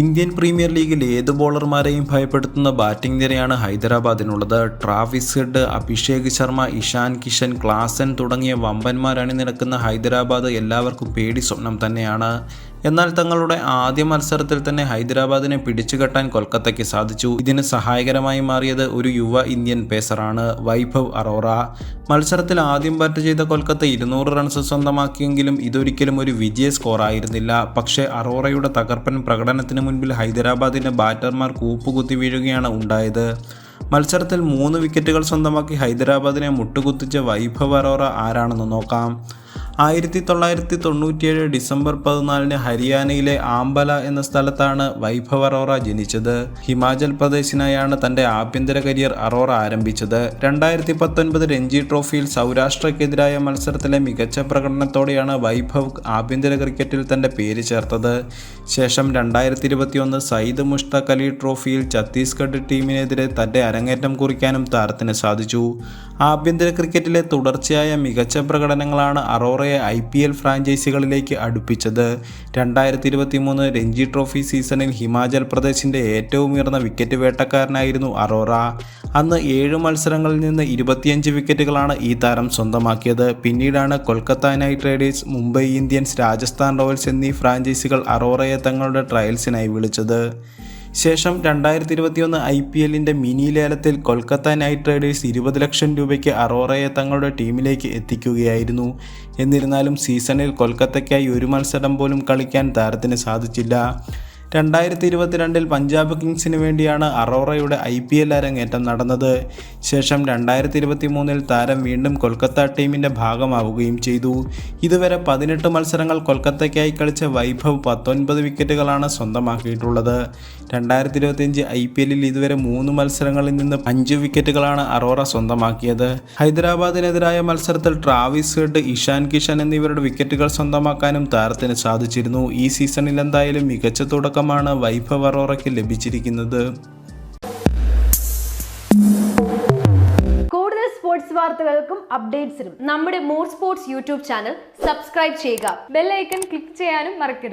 Indian premier ലീഗിൽ ഏത് ബോളർമാരെയും ഭയപ്പെടുത്തുന്ന ബാറ്റിംഗ് നിരയാണ് ഹൈദരാബാദിനുള്ളത്. Travis Head Abhishek Sharma Ishan Kishan Klaasen തുടങ്ങിയ വമ്പന്മാർ അണിനിരക്കുന്ന ഹൈദരാബാദ് എല്ലാവർക്കും പേടി സ്വപ്നം തന്നെയാണ്. എന്നാൽ തങ്ങളുടെ ആദ്യ മത്സരത്തിൽ തന്നെ ഹൈദരാബാദിനെ പിടിച്ചുകെട്ടാൻ കൊൽക്കത്തയ്ക്ക് സാധിച്ചു. ഇതിന് സഹായകരമായി മാറിയത് ഒരു യുവ ഇന്ത്യൻ പേസറാണ് വൈഭവ് അറോറ. മത്സരത്തിൽ ആദ്യം ബാറ്റ് ചെയ്ത കൊൽക്കത്ത ഇരുന്നൂറ് റൺസ് സ്വന്തമാക്കിയെങ്കിലും ഇതൊരിക്കലും ഒരു വിജയ സ്കോറായിരുന്നില്ല. പക്ഷേ അറോറയുടെ തകർപ്പൻ പ്രകടനത്തിന് മുൻപിൽ ഹൈദരാബാദിന്റെ ബാറ്റർമാർ കൂപ്പുകുത്തി വീഴുകയാണ് ഉണ്ടായത്. മത്സരത്തിൽ മൂന്ന് വിക്കറ്റുകൾ സ്വന്തമാക്കി ഹൈദരാബാദിനെ മുട്ടുകുത്തിച്ച വൈഭവ് അറോറ ആരാണെന്ന് നോക്കാം. ആയിരത്തി തൊള്ളായിരത്തി തൊണ്ണൂറ്റിയേഴ് ഡിസംബർ പതിനാലിന് ഹരിയാനയിലെ ആംബല എന്ന സ്ഥലത്താണ് വൈഭവ് അറോറ ജനിച്ചത്. ഹിമാചൽ പ്രദേശിനായാണ് തന്റെ ആഭ്യന്തര കരിയർ അറോറ ആരംഭിച്ചത്. രണ്ടായിരത്തി പത്തൊൻപത് രഞ്ജി ട്രോഫിയിൽ സൗരാഷ്ട്രക്കെതിരായ മത്സരത്തിലെ മികച്ച പ്രകടനത്തോടെയാണ് വൈഭവ് ആഭ്യന്തര ക്രിക്കറ്റിൽ തന്റെ പേര് ചേർത്തത്. ശേഷം രണ്ടായിരത്തി ഇരുപത്തിയൊന്ന് സയ്യിദ് മുഷ്തഖ് അലി ട്രോഫിയിൽ ഛത്തീസ്ഗഡ് ടീമിനെതിരെ തന്റെ അരങ്ങേറ്റം കുറിക്കാനും താരത്തിന് സാധിച്ചു. ആഭ്യന്തര ക്രിക്കറ്റിലെ തുടർച്ചയായ മികച്ച പ്രകടനങ്ങളാണ് അറോറയെ ഐ പി എൽ ഫ്രാഞ്ചൈസികളിലേക്ക് അടുപ്പിച്ചത്. രണ്ടായിരത്തി ഇരുപത്തി മൂന്ന് രഞ്ജി ട്രോഫി സീസണിൽ ഹിമാചൽ പ്രദേശിന്റെ ഏറ്റവും ഉയർന്ന വിക്കറ്റ് വേട്ടക്കാരനായിരുന്നു അറോറ. അന്ന് ഏഴ് മത്സരങ്ങളിൽ നിന്ന് ഇരുപത്തിയഞ്ച് വിക്കറ്റുകളാണ് ഈ താരം സ്വന്തമാക്കിയത്. പിന്നീടാണ് Kolkata Knight Riders Mumbai Indians Rajasthan Royals എന്നീ ഫ്രാഞ്ചൈസികൾ അറോറയെ തങ്ങളുടെ ട്രയൽസിനായി വിളിച്ചത്. ശേഷം രണ്ടായിരത്തി ഇരുപത്തിയൊന്ന് ഐ പി എല്ലിന്റെ മിനി ലേലത്തിൽ കൊൽക്കത്ത നൈറ്റ് റൈഡേഴ്സ് ഇരുപത് ലക്ഷം രൂപയ്ക്ക് അറോറയെ തങ്ങളുടെ ടീമിലേക്ക് എത്തിക്കുകയായിരുന്നു. എന്നിരുന്നാലും സീസണിൽ കൊൽക്കത്തയ്ക്കായി ഒരു മത്സരം പോലും കളിക്കാൻ താരത്തിന് സാധിച്ചില്ല. രണ്ടായിരത്തി ഇരുപത്തിരണ്ടിൽ പഞ്ചാബ് കിങ്സിന് വേണ്ടിയാണ് അറോറയുടെ ഐ പി എൽ അരങ്ങേറ്റം നടന്നത്. ശേഷം രണ്ടായിരത്തി ഇരുപത്തി മൂന്നിൽ താരം വീണ്ടും കൊൽക്കത്ത ടീമിന്റെ ഭാഗമാവുകയും ചെയ്തു. ഇതുവരെ പതിനെട്ട് മത്സരങ്ങൾ കൊൽക്കത്തയ്ക്കായി കളിച്ച വൈഭവ് പത്തൊൻപത് വിക്കറ്റുകളാണ് സ്വന്തമാക്കിയിട്ടുള്ളത്. രണ്ടായിരത്തി ഇരുപത്തിയഞ്ച് ഐ പി എല്ലിൽ ഇതുവരെ മൂന്ന് മത്സരങ്ങളിൽ നിന്ന് അഞ്ച് വിക്കറ്റുകളാണ് അറോറ സ്വന്തമാക്കിയത്. ഹൈദരാബാദിനെതിരായ മത്സരത്തിൽ ട്രാവിസ് ഹെഡ് ഇഷാൻ കിഷൻ എന്നിവരുടെ വിക്കറ്റുകൾ സ്വന്തമാക്കാനും താരത്തിന് സാധിച്ചിരുന്നു. ഈ സീസണിൽ എന്തായാലും മികച്ച തുടക്കമാണ് വൈഭവ് അറോറയ്ക്ക് ലഭിച്ചിരിക്കുന്നത്. കൂടുതൽ സ്പോർട്സ് വാർത്തകൾക്കും അപ്ഡേറ്റ്സിനും നമ്മുടെ more sports YouTube channel subscribe ചെയ്യുക. ബെല്ലൈക്കൺ ക്ലിക്ക് ചെയ്യാനും മറക്കരുത്.